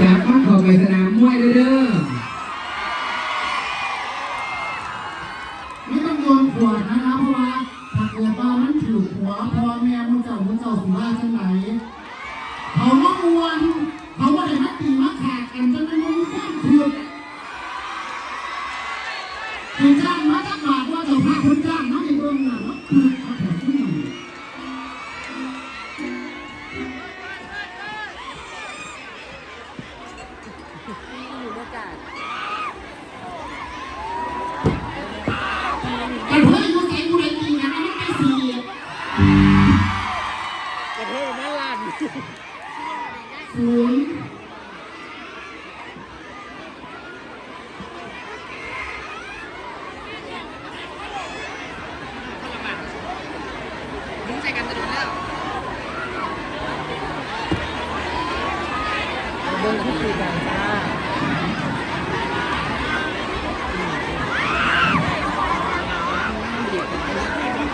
จากบ้านขอไปสนามมวยเด้อ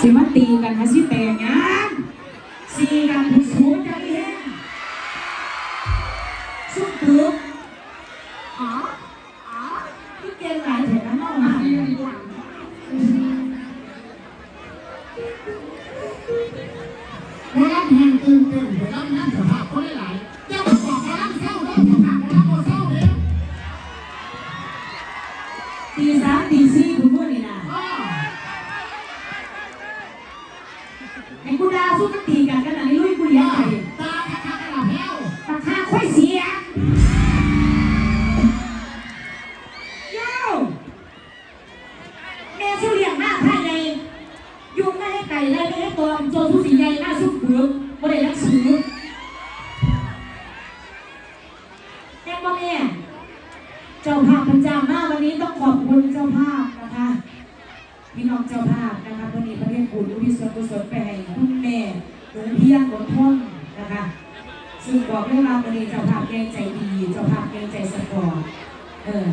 สิมาตีกันฮะสิแต่งงานสิกันผู้สูงจะเห็นสุดตึก เห็นกูดาสู้กันตีกันกันอันนี้ลุยกูเลี้ยงไก่ตาทักทัากันเราแพ้วตาข้าค่อยเสียเย้าแม่สู้เลี้ยงหน้าท่าใหญ่ยุงไม่ให้ไก่ไล่ไม่ให้ตัวโจรสู้สีใหญ่หน้าสู้เปลือกบ่ได้รักสือแม่บ่แม่เจ้าภาพพระเจ้ามาวันนี้ต้องขอบคุณเจ้าภาพ พี่น้องเจ้าภาพนะคะวันนี้ประเทศบุญอุทิศส่วนกุศลไปให้คุณแม่หลวงเพียงหลวงพ่นนะคะ ซึ่งบอกเรื่องราววันนี้เจ้าภาพแกงใจดี เจ้าภาพแกงใจสปอร์ตเออ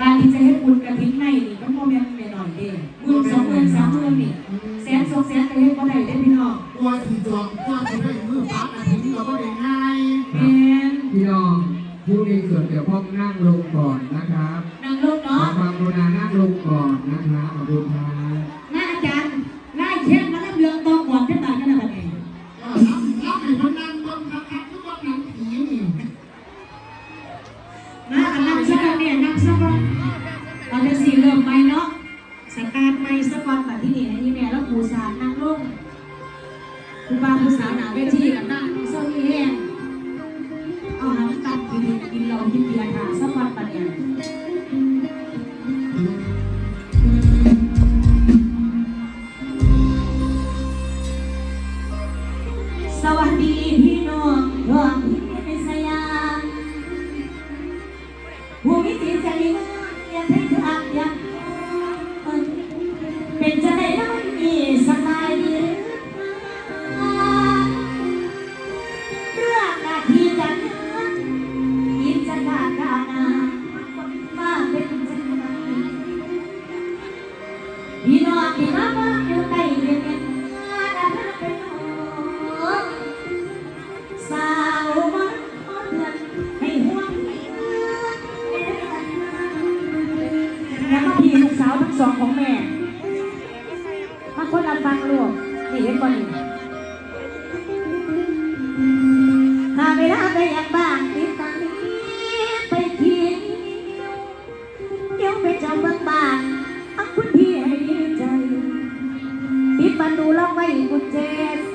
การที่จะให้บุญกระทิ้งในนี่ก็โมเมนต์ไปหน่อยเด้หมื่นสองหมื่นสามหมื่นนี่แสนสองแสนก็เฮ็ดบ่ได้เด้พี่น้องกลัวที่จองกลัวที่ได้มือปักอาทิตย์เราก็ได้ง่ายแม่นพี่น้องผู้มีส่วนเกี่ยวข้องนั่งลงก่อนนะครับ ครับขอบคุณครับหน้าอาจารย์หน้าเข้มมาแล้วเรืองตองก่อนจะตายกันนะบัดนี้เออรับรับให้คนนั่งบนคักคักทุกวันนั่งผีนี่มาอันนั้นสักก่อนเนี่ยนั่งสักก่อนเราจะสี่เริ่มไปเนาะสตาร์ทไปสักก่อนแบบที่นี่นะนี่แม่แล้วผู้สาวนั่งลงผู้บ่าวผู้สาวหนาเวทีกับนั่ง ตูล็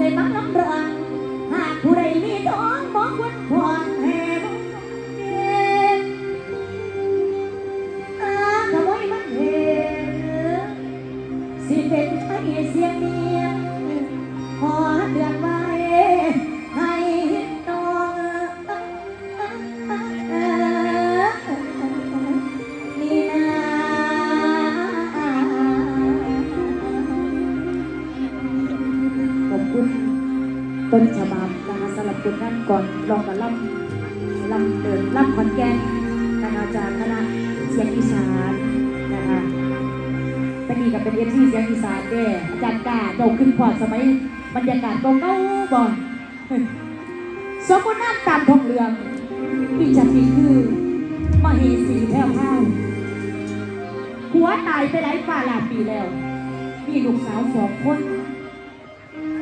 ตั้งใต้นฉบับนะคะสำหรับคุณท่านก่อนลองกับล่ำล่ำเดินล่ำขอนแก่นนะคะจากคณะเสียงอีสานนะคะตะกี้กับเป็นเอฟซีเสียงอีสานเด้อาจารย์กาเจ้าขึ้นพอดสมัยบรรยากาศเก่าๆบ่สมบูรณ์น้ำตามทองเรืองพี่จันทีคือมเหสีแพ้วพราวหัวตายไปหลายฝ่าหลาปีแล้ว มีลูกสาวสองคน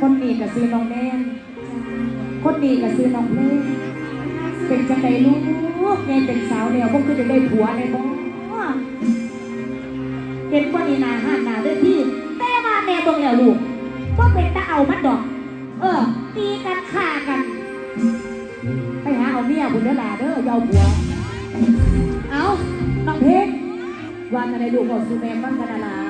คนนี้ก็ซื้อน้องแนนคนนี้ก็ซื้อน้องเล่เป็นจังไดลูกแม่เป็นสาวแล้วกคือจะได้ผัวในบ้เห็นว่านี่นาห้านนาเด้อที่แต่มาแม่เบิ่งแล้วลูกว่าเป็นตาเอามันดอก เออตีกันฆ่ากัน ไปหาเอาเมียบุญเด้อหลาเด้อยาเอาผัว เอาน้องเพชรว่ากันในลูกบอกสุแม่ฟังกันนะล่ะ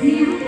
Yeah.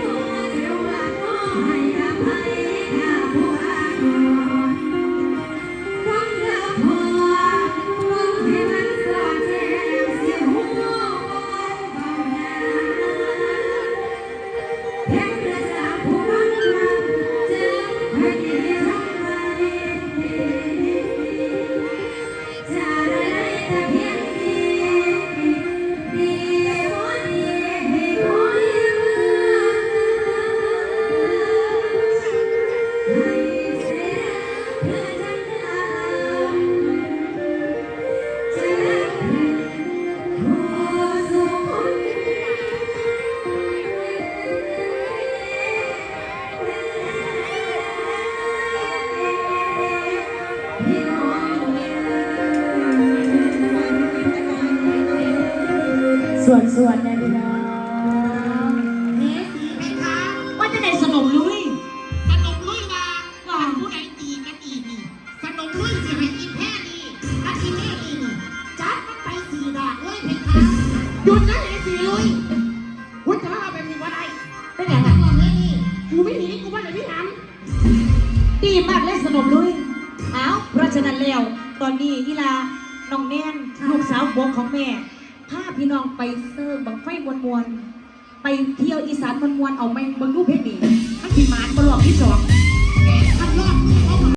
วดสวดนะพี่น้องเฮสีเพคะว่าจะได้สนมลุยสนมลุยมาว่าผู้ใดตีกันอีนี่สนมลุยสิให้กินแค่นี้ถ้ากินแค่นี้นี่จัดมันไปสี่ดากเลยเพคะหยุดนะเฮสีลุยคุณจะมาเอาแบบนี้ว่าไรเป็นไงทำแบบนี้กูไม่หนีกูว่าไหนพี่หำดีมากเลยสนมลุยเอาเพราะฉะนั้นแล้วตอนนี้อีลาน้องแนนลูกสาวบวงของแม่ พี่น้องไปเซิร์ฟบังไฟมวนมวนๆไปเที่ยวอีสานมวนมวนๆเอาไปเบิ่งรูปเพชรนี่มันขีหมานบลอกที่สอง